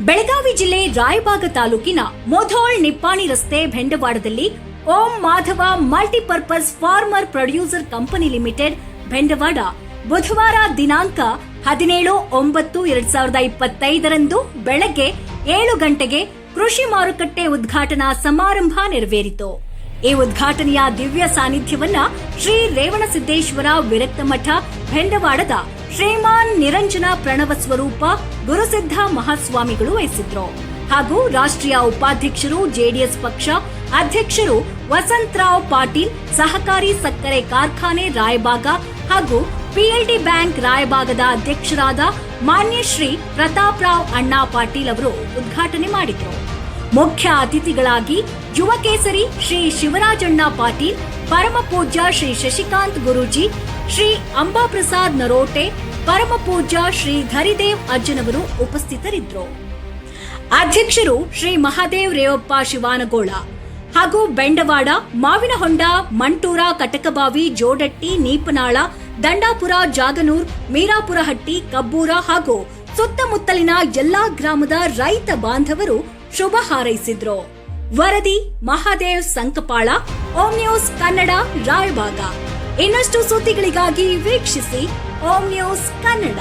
ಬೆಳಗಾವಿ ಜಿಲ್ಲೆ ರಾಯಬಾಗ ತಾಲೂಕಿನ ಮೊಧೋಳ್ ನಿಪ್ಪಾಣಿ ರಸ್ತೆ ಬೆಂಡವಾಡದಲ್ಲಿ Om Madhava multipurpose farmer producer company limited Bendawad ಬುಧವಾರ ದಿನಾಂಕ ಹದಿನೇಳು ಒಂಬತ್ತು ಎರಡ್ ಸಾವಿರದ ಇಪ್ಪತ್ತೈದರಂದು ಬೆಳಗ್ಗೆ ಏಳು ಗಂಟೆಗೆ ಕೃಷಿ ಮಾರುಕಟ್ಟೆ ಉದ್ಘಾಟನಾ ಸಮಾರಂಭ ನೆರವೇರಿತು. ಈ ಉದ್ಘಾಟನೆಯ ದಿವ್ಯ ಸಾನ್ನಿಧ್ಯವನ್ನ ಶ್ರೀ ರೇವಣಸಿದ್ದೇಶ್ವರ ವಿರಕ್ತ ಮಠ ಬೆಂಡವಾಡದ ಶ್ರೀಮಾನ್ ನಿರಂಜನ ಪ್ರಣವ ಸ್ವರೂಪ ಗುರುಸಿದ್ಧ ಮಹಾಸ್ವಾಮಿಗಳು ವಹಿಸಿದ್ರು ಹಾಗೂ ರಾಷ್ಟ್ರೀಯ ಉಪಾಧ್ಯಕ್ಷರು ಜೆಡಿಎಸ್ ಪಕ್ಷ ಅಧ್ಯಕ್ಷರು ವಸಂತರಾವ್ ಪಾಟೀಲ್, ಸಹಕಾರಿ ಸಕ್ಕರೆ ಕಾರ್ಖಾನೆ ರಾಯಬಾಗ ಹಾಗೂ ಪಿಎಲ್ಡಿ ಬ್ಯಾಂಕ್ ರಾಯಭಾಗದ ಅಧ್ಯಕ್ಷರಾದ ಮಾನ್ಯ ಶ್ರೀ ಪ್ರತಾಪ್ರಾವ್ ಅಣ್ಣಾ ಪಾಟೀಲ್ ಅವರು ಉದ್ಘಾಟನೆ ಮಾಡಿದ್ರು. ಮುಖ್ಯ ಅತಿಥಿಗಳಾಗಿ ಯುವ ಕೇಸರಿ ಶ್ರೀ ಶಿವರಾಜಣ್ಣ ಪಾಟೀಲ್, ಪರಮ ಪೂಜ್ಯ ಶ್ರೀ ಶಶಿಕಾಂತ್ ಗುರೂಜಿ, ಶ್ರೀ ಅಂಬಾಪ್ರಸಾದ್ ನರೋಟೆ, ಪರಮ ಪೂಜ್ಯ ಶ್ರೀ ಧರಿದೇವ್ ಅಜ್ಜನವರು ಉಪಸ್ಥಿತರಿದ್ದರು. ಅಧ್ಯಕ್ಷರು ಶ್ರೀ ಮಹಾದೇವ್ ರೇವಪ್ಪ ಶಿವಾನಗೋಳ ಹಾಗೂ ಬೆಂಡವಾಡ, ಮಾವಿನಹೊಂಡ, ಮಂಟೂರ, ಕಟಕಬಾವಿ, ಜೋಡಟ್ಟಿ, ನೀಪನಾಳ, ದಂಡಾಪುರ, ಜಾಗನೂರ್, ಮೀರಾಪುರಹಟ್ಟಿ, ಕಬ್ಬೂರ ಹಾಗೂ ಸುತ್ತಮುತ್ತಲಿನ ಎಲ್ಲಾ ಗ್ರಾಮದ ರೈತ ಬಾಂಧವರು ಶುಭ ಹಾರೈಸಿದ್ರು. ವರದಿ, ಮಹಾದೇವ್ ಸಂಕಪಾಳ, ಓಂ ನ್ಯೂಸ್ ಕನ್ನಡ, ರಾಯಭಾಗ. ಇನ್ನಷ್ಟು ಸುದ್ದಿಗಳಿಗಾಗಿ ವೀಕ್ಷಿಸಿ ಓಂ ನ್ಯೂಸ್ ಕನ್ನಡ.